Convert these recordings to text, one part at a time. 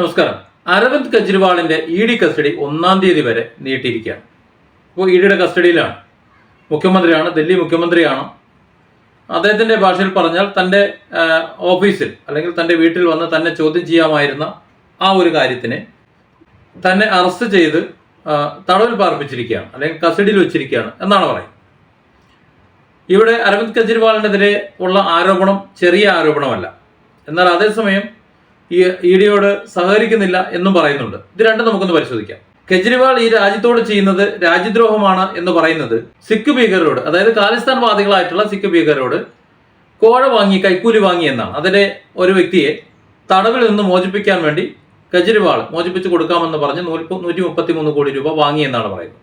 നമസ്കാരം. അരവിന്ദ് കെജ്രിവാളിന്റെ E D custody ഒന്നാം തീയതി വരെ നീട്ടിയിരിക്കുകയാണ്. ഇപ്പോൾ ഇ ഡിയുടെ കസ്റ്റഡിയിലാണ്. മുഖ്യമന്ത്രിയാണ് ഡൽഹി മുഖ്യമന്ത്രിയാണ്. അദ്ദേഹത്തിന്റെ ഭാഷയിൽ പറഞ്ഞാൽ തന്റെ ഓഫീസിൽ അല്ലെങ്കിൽ തന്റെ വീട്ടിൽ വന്ന് തന്നെ ചോദ്യം ചെയ്യാമായിരുന്ന ആ ഒരു കാര്യത്തിനെ തന്നെ അറസ്റ്റ് ചെയ്ത് തടവിൽ പാർപ്പിച്ചിരിക്കുകയാണ് അല്ലെങ്കിൽ കസ്റ്റഡിയിൽ വെച്ചിരിക്കുകയാണ് എന്നാണ് പറയുന്നത്. ഇവിടെ അരവിന്ദ് കെജ്രിവാളിനെതിരെ ഉള്ള ആരോപണം ചെറിയ ആരോപണമല്ല. എന്നാൽ അതേസമയം ഈ ഇ ഡിയോട് സഹകരിക്കുന്നില്ല എന്നും പറയുന്നുണ്ട്. ഇത് രണ്ടും നമുക്കൊന്ന് പരിശോധിക്കാം. കെജ്രിവാൾ ഈ രാജ്യത്തോട് ചെയ്യുന്നത് രാജ്യദ്രോഹമാണ് എന്ന് പറയുന്നത് സിഖ് ഭീകരരോട് അതായത് ഖാലിസ്ഥാൻ വാദികളായിട്ടുള്ള സിഖ് ഭീകരരോട് കോഴ വാങ്ങി കൈക്കൂലി വാങ്ങി എന്നാണ്. അതിലെ ഒരു വ്യക്തിയെ തടവിൽ നിന്ന് മോചിപ്പിക്കാൻ വേണ്ടി കെജ്രിവാൾ മോചിപ്പിച്ച് കൊടുക്കാമെന്ന് പറഞ്ഞ് നൂറ്റി നൂറ്റി മുപ്പത്തി മൂന്ന് കോടി രൂപ വാങ്ങി എന്നാണ് പറയുന്നത്.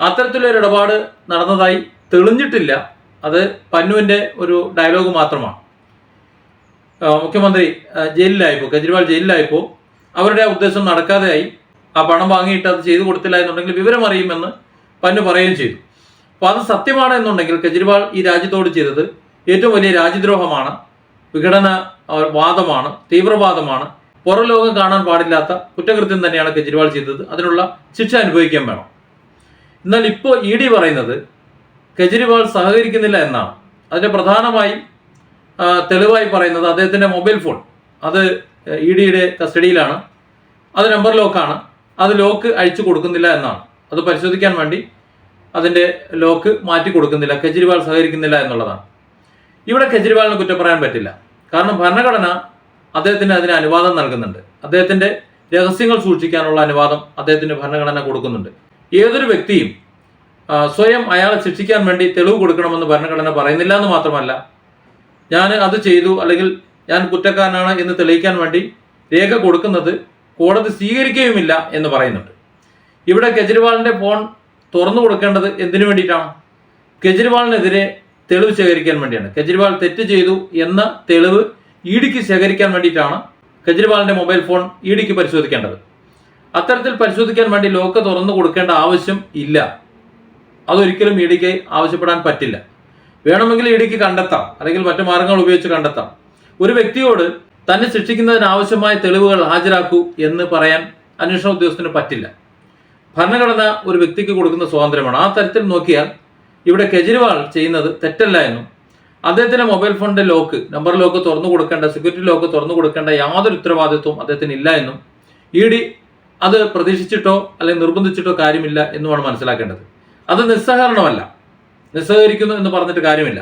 അത്തരത്തിലൊരു ഇടപാട് നടന്നതായി തെളിഞ്ഞിട്ടില്ല. അത് പന്നുവിന്റെ ഒരു ഡയലോഗ് മാത്രമാണ്. മുഖ്യമന്ത്രി ജയിലിലായപ്പോൾ കെജ്രിവാൾ ജയിലിലായപ്പോൾ അവരുടെ ഉദ്ദേശം നടക്കാതെയായി ആ പണം വാങ്ങിയിട്ട് അത് ചെയ്തു കൊടുത്തില്ല എന്നുണ്ടെങ്കിൽ വിവരം അറിയുമെന്ന് പന്നു പറയുകയും ചെയ്തു. അപ്പോൾ അത് സത്യമാണ് എന്നുണ്ടെങ്കിൽ കെജ്രിവാൾ ഈ രാജ്യത്തോട് ചെയ്തത് ഏറ്റവും വലിയ രാജ്യദ്രോഹമാണ് വിഘടന വാദമാണ് തീവ്രവാദമാണ്. പുറം ലോകം കാണാൻ പാടില്ലാത്ത കുറ്റകൃത്യം തന്നെയാണ് കെജ്രിവാൾ ചെയ്തത്. അതിനുള്ള ശിക്ഷ അനുഭവിക്കാൻ വേണം. എന്നാൽ ഇപ്പോൾ ഇ ഡി പറയുന്നത് കെജ്രിവാൾ സഹകരിക്കുന്നില്ല എന്നാണ്. അതിന്റെ പ്രധാനമായും തെളിവായി പറയുന്നത് അദ്ദേഹത്തിന്റെ മൊബൈൽ ഫോൺ. അത് ഇ ഡിയുടെ കസ്റ്റഡിയിലാണ്. അത് നമ്പർ ലോക്കാണ്. അത് ലോക്ക് അഴിച്ചു കൊടുക്കുന്നില്ല എന്നാണ്. അത് പരിശോധിക്കാൻ വേണ്ടി അതിന്റെ ലോക്ക് മാറ്റി കൊടുക്കുന്നില്ല കെജ്രിവാൾ സഹകരിക്കുന്നില്ല എന്നുള്ളതാണ്. ഇവിടെ കെജ്രിവാളിന് കുറ്റം പറയാൻ പറ്റില്ല. കാരണം ഭരണഘടന അദ്ദേഹത്തിന് അതിന് അനുവാദം നൽകുന്നുണ്ട്. അദ്ദേഹത്തിന്റെ രഹസ്യങ്ങൾ സൂക്ഷിക്കാനുള്ള അനുവാദം അദ്ദേഹത്തിന് ഭരണഘടന കൊടുക്കുന്നുണ്ട്. ഏതൊരു വ്യക്തിയും സ്വയം അയാളെ ശിക്ഷിക്കാൻ വേണ്ടി തെളിവ് കൊടുക്കണമെന്ന് ഭരണഘടന പറയുന്നില്ല എന്ന് മാത്രമല്ല ഞാൻ അത് ചെയ്തു അല്ലെങ്കിൽ ഞാൻ കുറ്റക്കാരനാണ് എന്ന് തെളിയിക്കാൻ വേണ്ടി രേഖ കൊടുക്കുന്നത് കോടതി സ്വീകരിക്കുകയുമില്ല എന്ന് പറയുന്നുണ്ട്. ഇവിടെ കെജ്രിവാളിന്റെ ഫോൺ തുറന്നു കൊടുക്കേണ്ടത് എന്തിനു വേണ്ടിയിട്ടാണ്? കെജ്രിവാളിനെതിരെ തെളിവ് ശേഖരിക്കാൻ വേണ്ടിയാണ്. കെജ്രിവാൾ തെറ്റ് ചെയ്തു എന്ന തെളിവ് ഇ ഡിക്ക് ശേഖരിക്കാൻ വേണ്ടിയിട്ടാണ് കെജ്രിവാളിന്റെ മൊബൈൽ ഫോൺ ഇ ഡിക്ക് പരിശോധിക്കേണ്ടത്. അത്തരത്തിൽ പരിശോധിക്കാൻ വേണ്ടി ലോക്ക് തുറന്നു കൊടുക്കേണ്ട ആവശ്യം ഇല്ല. അതൊരിക്കലും ഇ ഡിക്ക് ആവശ്യപ്പെടാൻ പറ്റില്ല. വേണമെങ്കിൽ ഇടുക്ക് കണ്ടെത്താം. അല്ലെങ്കിൽ മറ്റു മാർഗങ്ങൾ ഉപയോഗിച്ച് കണ്ടെത്താം. ഒരു വ്യക്തിയോട് തന്നെ ശിക്ഷിക്കുന്നതിന് ആവശ്യമായ തെളിവുകൾ ഹാജരാക്കൂ എന്ന് പറയാൻ അന്വേഷണ ഉദ്യോഗസ്ഥന് പറ്റില്ല. ഭരണഘടന ഒരു വ്യക്തിക്ക് കൊടുക്കുന്ന സ്വാതന്ത്ര്യമാണ്. ആ തരത്തിൽ നോക്കിയാൽ ഇവിടെ കെജ്രിവാൾ ചെയ്യുന്നത് തെറ്റല്ല എന്നും അദ്ദേഹത്തിന്റെ മൊബൈൽ ഫോണിന്റെ ലോക്ക് നമ്പർ ലോക്ക് തുറന്നു കൊടുക്കേണ്ട സെക്യൂരിറ്റി ലോക്ക് തുറന്നു കൊടുക്കേണ്ട യാതൊരു ഉത്തരവാദിത്വവും അദ്ദേഹത്തിന് ഇല്ല എന്നും ഇ ഡി അത് പ്രതീക്ഷിച്ചിട്ടോ അല്ലെങ്കിൽ നിർബന്ധിച്ചിട്ടോ കാര്യമില്ല എന്നുമാണ് മനസ്സിലാക്കേണ്ടത്. അത് നിസ്സഹകരണമല്ല. നിസ്സഹകരിക്കുന്നു എന്ന് പറഞ്ഞിട്ട് കാര്യമില്ല.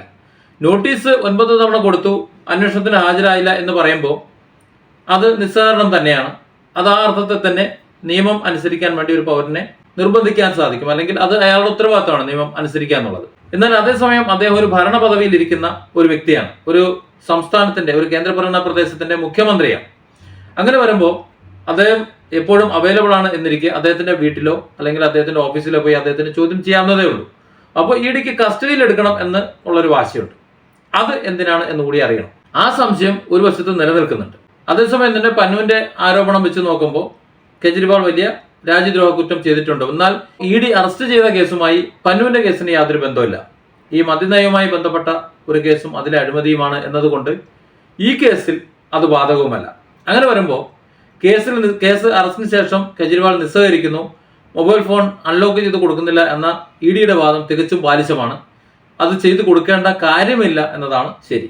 നോട്ടീസ് ഒൻപത് തവണ കൊടുത്തു അന്വേഷണത്തിന് ഹാജരായില്ല എന്ന് പറയുമ്പോൾ അത് നിസ്സഹകരണം തന്നെയാണ്. അത് ആ അർത്ഥത്തിൽ തന്നെ നിയമം അനുസരിക്കാൻ വേണ്ടി ഒരു പൗരനെ നിർബന്ധിക്കാൻ സാധിക്കും. അല്ലെങ്കിൽ അത് അയാളുടെ ഉത്തരവാദിത്തമാണ് നിയമം അനുസരിക്കുക എന്നുള്ളത്. എന്നാൽ അതേസമയം അദ്ദേഹം ഒരു ഭരണ പദവിയിൽ ഇരിക്കുന്ന ഒരു വ്യക്തിയാണ്. ഒരു സംസ്ഥാനത്തിന്റെ ഒരു കേന്ദ്രഭരണ പ്രദേശത്തിന്റെ മുഖ്യമന്ത്രിയാണ്. അങ്ങനെ വരുമ്പോൾ അദ്ദേഹം എപ്പോഴും അവൈലബിൾ ആണ് എന്നിരിക്കെ അദ്ദേഹത്തിന്റെ വീട്ടിലോ അല്ലെങ്കിൽ അദ്ദേഹത്തിന്റെ ഓഫീസിലോ പോയി അദ്ദേഹത്തിന് ചോദ്യം ചെയ്യാവുന്നതേ ഉള്ളൂ. അപ്പോൾ ഇ ഡിക്ക് കസ്റ്റഡിയിൽ എടുക്കണം എന്ന് ഉള്ളൊരു വാശിയുണ്ട്. അത് എന്തിനാണ് എന്ന് കൂടി അറിയണം. ആ സംശയം ഒരു വശത്ത് നിലനിൽക്കുന്നുണ്ട്. അതേസമയം തന്നെ പന്നുവിന്റെ ആരോപണം വെച്ച് നോക്കുമ്പോൾ കെജ്രിവാൾ വലിയ രാജ്യദ്രോഹ കുറ്റം ചെയ്തിട്ടുണ്ട്. എന്നാൽ ഇ ഡി അറസ്റ്റ് ചെയ്ത കേസുമായി പന്നുവിന്റെ കേസിന് യാതൊരു ബന്ധമില്ല ഈ മദ്യനയവുമായി ബന്ധപ്പെട്ട ഒരു കേസും അതിലെ അഴിമതിയുമാണ് എന്നതുകൊണ്ട് ഈ കേസിൽ അത് ബാധകവുമല്ല. അങ്ങനെ വരുമ്പോൾ കേസിൽ കേസ് അറസ്റ്റിന് ശേഷം കെജ്രിവാൾ നിസ്സഹകരിക്കുന്നു. മൊബൈൽ ഫോൺ അൺലോക്ക് ചെയ്ത് കൊടുക്കുന്നില്ല എന്ന ഇ ഡിയുടെ വാദം തികച്ചും ബാലിശമാണ്. അത് ചെയ്തു കൊടുക്കേണ്ട കാര്യമില്ല എന്നതാണ് ശരി.